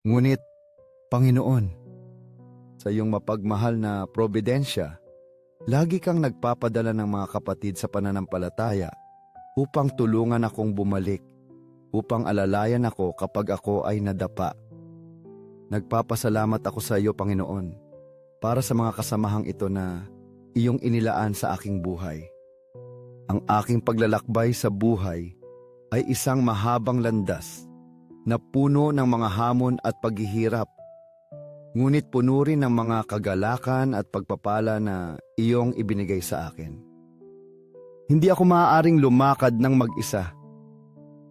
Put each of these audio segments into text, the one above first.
Ngunit, Panginoon, sa iyong mapagmahal na probidensya, lagi kang nagpapadala ng mga kapatid sa pananampalataya upang tulungan akong bumalik, upang alalayan ako kapag ako ay nadapa. Nagpapasalamat ako sa iyo, Panginoon, para sa mga kasamahang ito na iyong inilaan sa aking buhay. Ang aking paglalakbay sa buhay ay isang mahabang landas na puno ng mga hamon at paghihirap. Ngunit puno rin ng mga kagalakan at pagpapala na iyong ibinigay sa akin. Hindi ako maaaring lumakad ng mag-isa.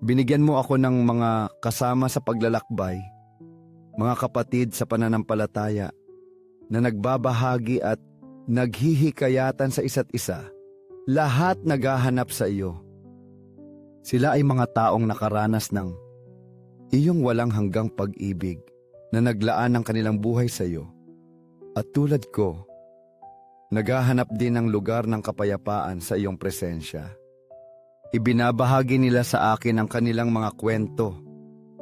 Binigyan mo ako ng mga kasama sa paglalakbay, mga kapatid sa pananampalataya na nagbabahagi at naghihikayatan sa isa't isa, lahat naghahanap sa iyo. Sila ay mga taong nakaranas ng iyong walang hanggang pag-ibig na naglaan ng kanilang buhay sa iyo. At tulad ko, naghahanap din ng lugar ng kapayapaan sa iyong presensya. Ibinabahagi nila sa akin ang kanilang mga kwento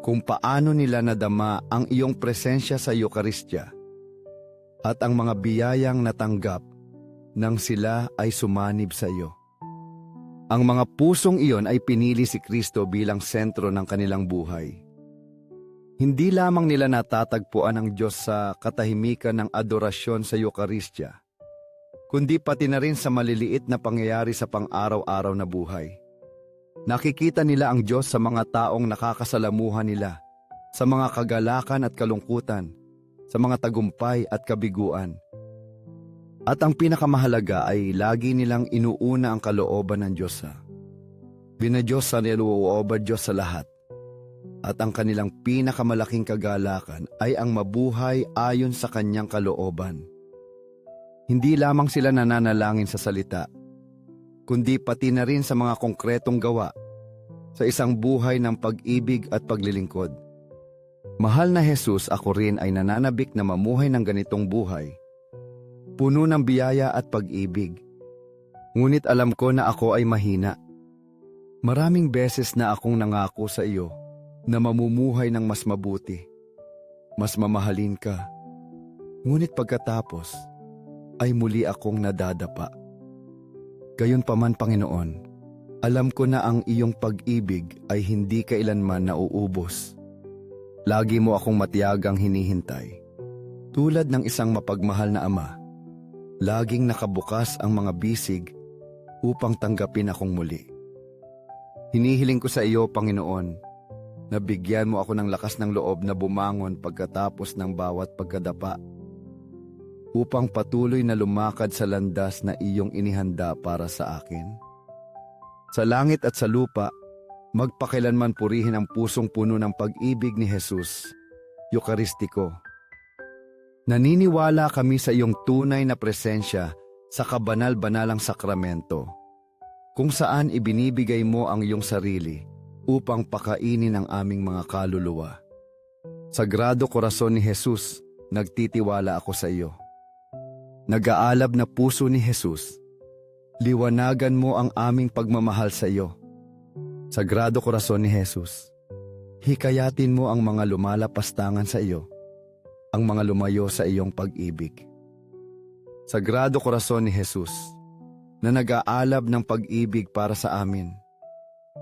kung paano nila nadama ang iyong presensya sa Eukaristya at ang mga biyayang natanggap nang sila ay sumanib sa iyo. Ang mga pusong iyon ay pinili si Kristo bilang sentro ng kanilang buhay. Hindi lamang nila natatagpuan ang Diyos sa katahimikan ng adorasyon sa Eukaristya, kundi pati na rin sa maliliit na pangyayari sa pang-araw-araw na buhay. Nakikita nila ang Diyos sa mga taong nakakasalamuhan nila, sa mga kagalakan at kalungkutan, sa mga tagumpay at kabiguan. At ang pinakamahalaga ay lagi nilang inuuna ang kalooban ng Diyos sa. Binadiyos sa niluoobad Diyos sa lahat. At ang kanilang pinakamalaking kagalakan ay ang mabuhay ayon sa kanyang kalooban. Hindi lamang sila nananalangin sa salita, kundi pati na rin sa mga konkretong gawa, sa isang buhay ng pag-ibig at paglilingkod. Mahal na Jesus, ako rin ay nananabik na mamuhay ng ganitong buhay puno ng biyaya at pag-ibig. Ngunit alam ko na ako ay mahina. Maraming beses na akong nangako sa iyo na mamumuhay ng mas mabuti, mas mamahalin ka. Ngunit pagkatapos, ay muli akong nadadapa. Gayunpaman Panginoon, alam ko na ang iyong pag-ibig ay hindi kailanman nauubos. Lagi mo akong matiyagang hinihintay. Tulad ng isang mapagmahal na ama, Laging nakabukas ang mga bisig upang tanggapin akong muli. Hinihiling ko sa iyo, Panginoon, na bigyan mo ako ng lakas ng loob na bumangon pagkatapos ng bawat pagkadapa upang patuloy na lumakad sa landas na iyong inihanda para sa akin. Sa langit at sa lupa, magpakilanman purihin ang pusong puno ng pag-ibig ni Jesus, Eukaristiko. Naniniwala kami sa iyong tunay na presensya sa kabanal-banalang sakramento, kung saan ibinibigay mo ang iyong sarili upang pakainin ang aming mga kaluluwa. Sagrado Korason ni Jesus, nagtitiwala ako sa iyo. Nag-aalab na puso ni Jesus, liwanagan mo ang aming pagmamahal sa iyo. Sagrado Korason ni Jesus, hikayatin mo ang mga lumalapastangan sa iyo ang mga lumayo sa iyong pag-ibig. Sagrado Korason ni Jesus, na nag-aalab ng pag-ibig para sa amin,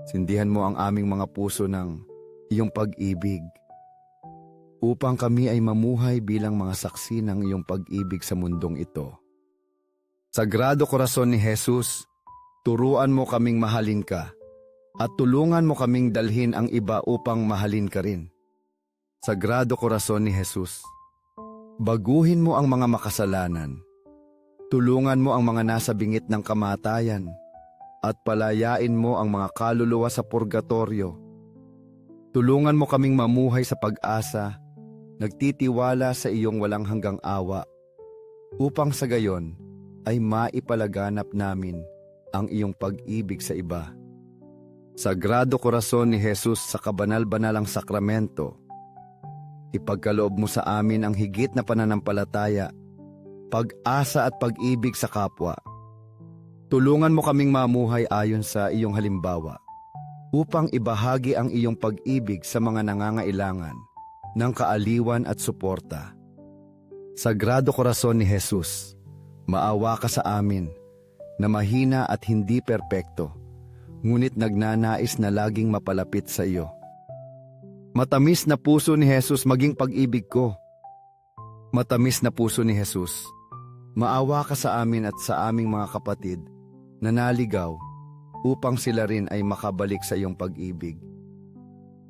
sindihan mo ang aming mga puso ng iyong pag-ibig upang kami ay mamuhay bilang mga saksi ng iyong pag-ibig sa mundong ito. Sagrado Korason ni Jesus, turuan mo kaming mahalin ka at tulungan mo kaming dalhin ang iba upang mahalin ka rin. Sagrado Korason ni Jesus, Baguhin mo ang mga makasalanan. Tulungan mo ang mga nasa bingit ng kamatayan at palayain mo ang mga kaluluwa sa purgatorio. Tulungan mo kaming mamuhay sa pag-asa, nagtitiwala sa iyong walang hanggang awa, upang sa gayon ay maipalaganap namin ang iyong pag-ibig sa iba. Sagrado Korason ni Jesus sa kabanal-banalang sakramento, Ipagkaloob mo sa amin ang higit na pananampalataya, pag-asa at pag-ibig sa kapwa. Tulungan mo kaming mamuhay ayon sa iyong halimbawa upang ibahagi ang iyong pag-ibig sa mga nangangailangan, ng kaaliwan at suporta. Sagrado Korason ni Jesus, maawa ka sa amin na mahina at hindi perpekto, ngunit nagnanais na laging mapalapit sa iyo. Matamis na puso ni Jesus maging pag-ibig ko. Matamis na puso ni Jesus, maawa ka sa amin at sa aming mga kapatid na naligaw upang sila rin ay makabalik sa iyong pag-ibig.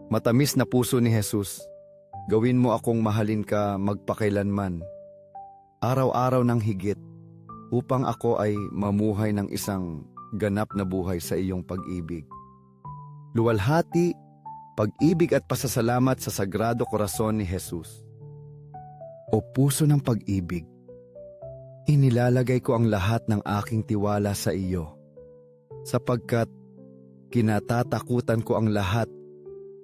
Matamis na puso ni Jesus, gawin mo akong mahalin ka magpakailanman, araw-araw ng higit, upang ako ay mamuhay ng isang ganap na buhay sa iyong pag-ibig. Luwalhati, pag-ibig at pasasalamat sa Sagrado Korason ni Jesus. O puso ng pag-ibig, inilalagay ko ang lahat ng aking tiwala sa iyo, sapagkat kinatatakutan ko ang lahat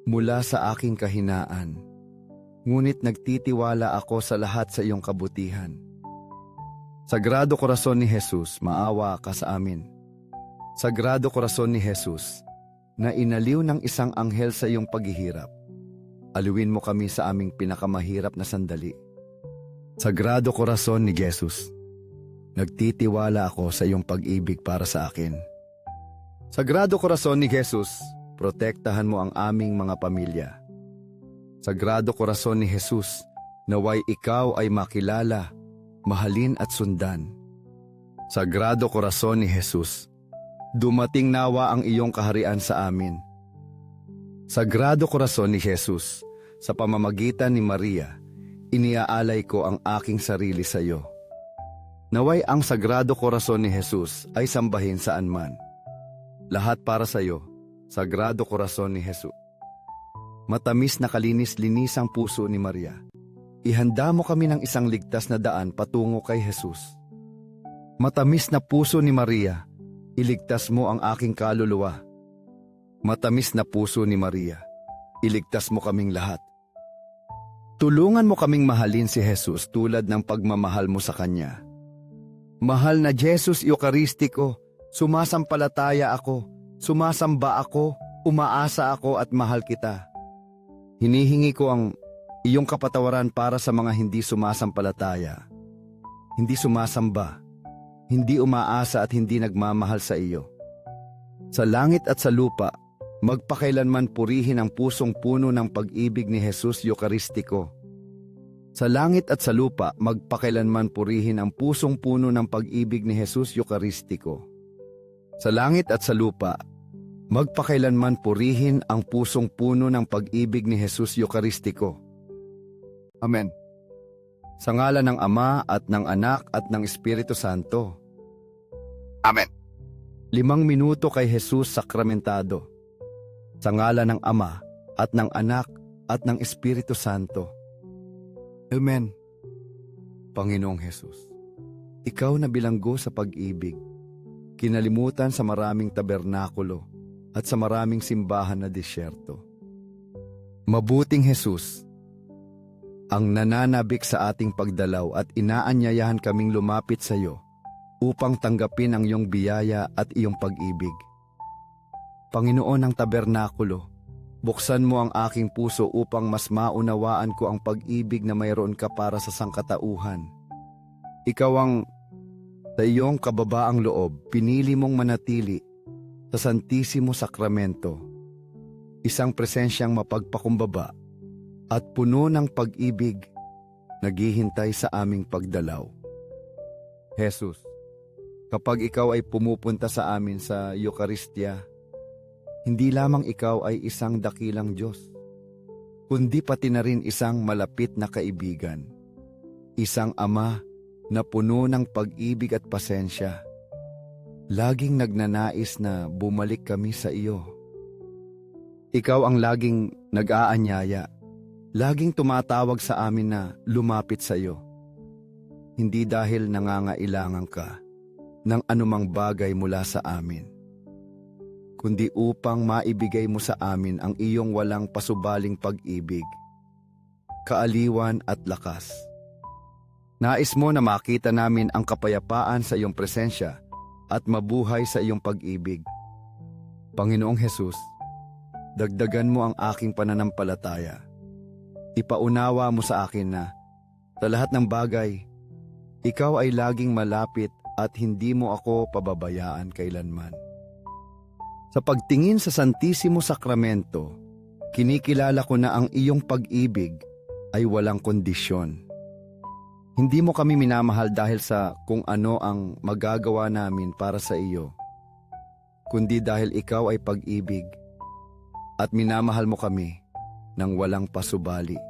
mula sa aking kahinaan. Ngunit nagtitiwala ako sa lahat sa iyong kabutihan. Sagrado Korason ni Jesus, maawa ka sa amin. Sagrado Korason ni Jesus, na inaliw ng isang anghel sa iyong paghihirap. Aliwin mo kami sa aming pinakamahirap na sandali. Sagrado Korason ni Jesus, nagtitiwala ako sa iyong pag-ibig para sa akin. Sagrado Korason ni Jesus, protektahan mo ang aming mga pamilya. Sagrado Korason ni Jesus, naway ikaw ay makilala, mahalin at sundan. Sagrado Korason ni Jesus, dumating nawa ang iyong kaharian sa amin. Sagrado Korason ni Jesus, sa pamamagitan ni Maria, iniaalay ko ang aking sarili sa iyo. Naway ang Sagrado Korason ni Jesus ay sambahin saan man. Lahat para sa iyo, Sagrado Korason ni Jesus. Matamis na kalinis-linis ang puso ni Maria. Ihanda mo kami ng isang ligtas na daan patungo kay Jesus. Matamis na puso ni Maria, iligtas mo ang aking kaluluwa. Matamis na puso ni Maria, iligtas mo kaming lahat. Tulungan mo kaming mahalin si Jesus tulad ng pagmamahal mo sa Kanya. Mahal na Jesus Eukaristiko, sumasampalataya ako, sumasamba ako, umaasa ako at mahal kita. Hinihingi ko ang iyong kapatawaran para sa mga hindi sumasampalataya, hindi sumasamba, hindi umaasa at hindi nagmamahal sa iyo. Sa langit at sa lupa, magpakailanman purihin ang pusong puno ng pag-ibig ni Jesus Eukaristiko. Sa langit at sa lupa, magpakailanman purihin ang pusong puno ng pag-ibig ni Jesus Eukaristiko. Sa langit at sa lupa, magpakailanman purihin ang pusong puno ng pag-ibig ni Jesus Eukaristiko. Amen. Sa ngala ng Ama at ng Anak at ng Espiritu Santo. Amen. Limang minuto kay Jesus sakramentado. Sa ngala ng Ama at ng Anak at ng Espiritu Santo. Amen. Panginoong Jesus, Ikaw na bilanggo sa pag-ibig, kinalimutan sa maraming tabernakulo at sa maraming simbahan na disyerto. Mabuting Jesus, ang nananabik sa ating pagdalaw at inaanyayahan kaming lumapit sa iyo upang tanggapin ang iyong biyaya at iyong pag-ibig. Panginoon ng tabernakulo, buksan mo ang aking puso upang mas maunawaan ko ang pag-ibig na mayroon ka para sa sangkatauhan. Ikaw ang sa iyong kababaang loob, pinili mong manatili sa Santisimo Sakramento, isang presensyang mapagpakumbaba at puno ng pag-ibig, naghihintay sa aming pagdalaw. Jesus, kapag ikaw ay pumupunta sa amin sa Eucharistia, hindi lamang ikaw ay isang dakilang Diyos, kundi pati na rin isang malapit na kaibigan, isang ama na puno ng pag-ibig at pasensya. Laging nagnanais na bumalik kami sa iyo. Ikaw ang laging nag-aanyaya, laging tumatawag sa amin na lumapit sa iyo. Hindi dahil nangangailangan ka ng anumang bagay mula sa amin, kundi upang maibigay mo sa amin ang iyong walang pasubaling pag-ibig, kaaliwan at lakas. Nais mo na makita namin ang kapayapaan sa iyong presensya at mabuhay sa iyong pag-ibig. Panginoong Hesus, dagdagan mo ang aking pananampalataya. ipaunawa mo sa akin na sa lahat ng bagay, ikaw ay laging malapit at hindi mo ako pababayaan kailanman. Sa pagtingin sa Santissimo Sakramento, kinikilala ko na ang iyong pag-ibig ay walang kondisyon. Hindi mo kami minamahal dahil sa kung ano ang magagawa namin para sa iyo, kundi dahil ikaw ay pag-ibig at minamahal mo kami ng walang pasubali.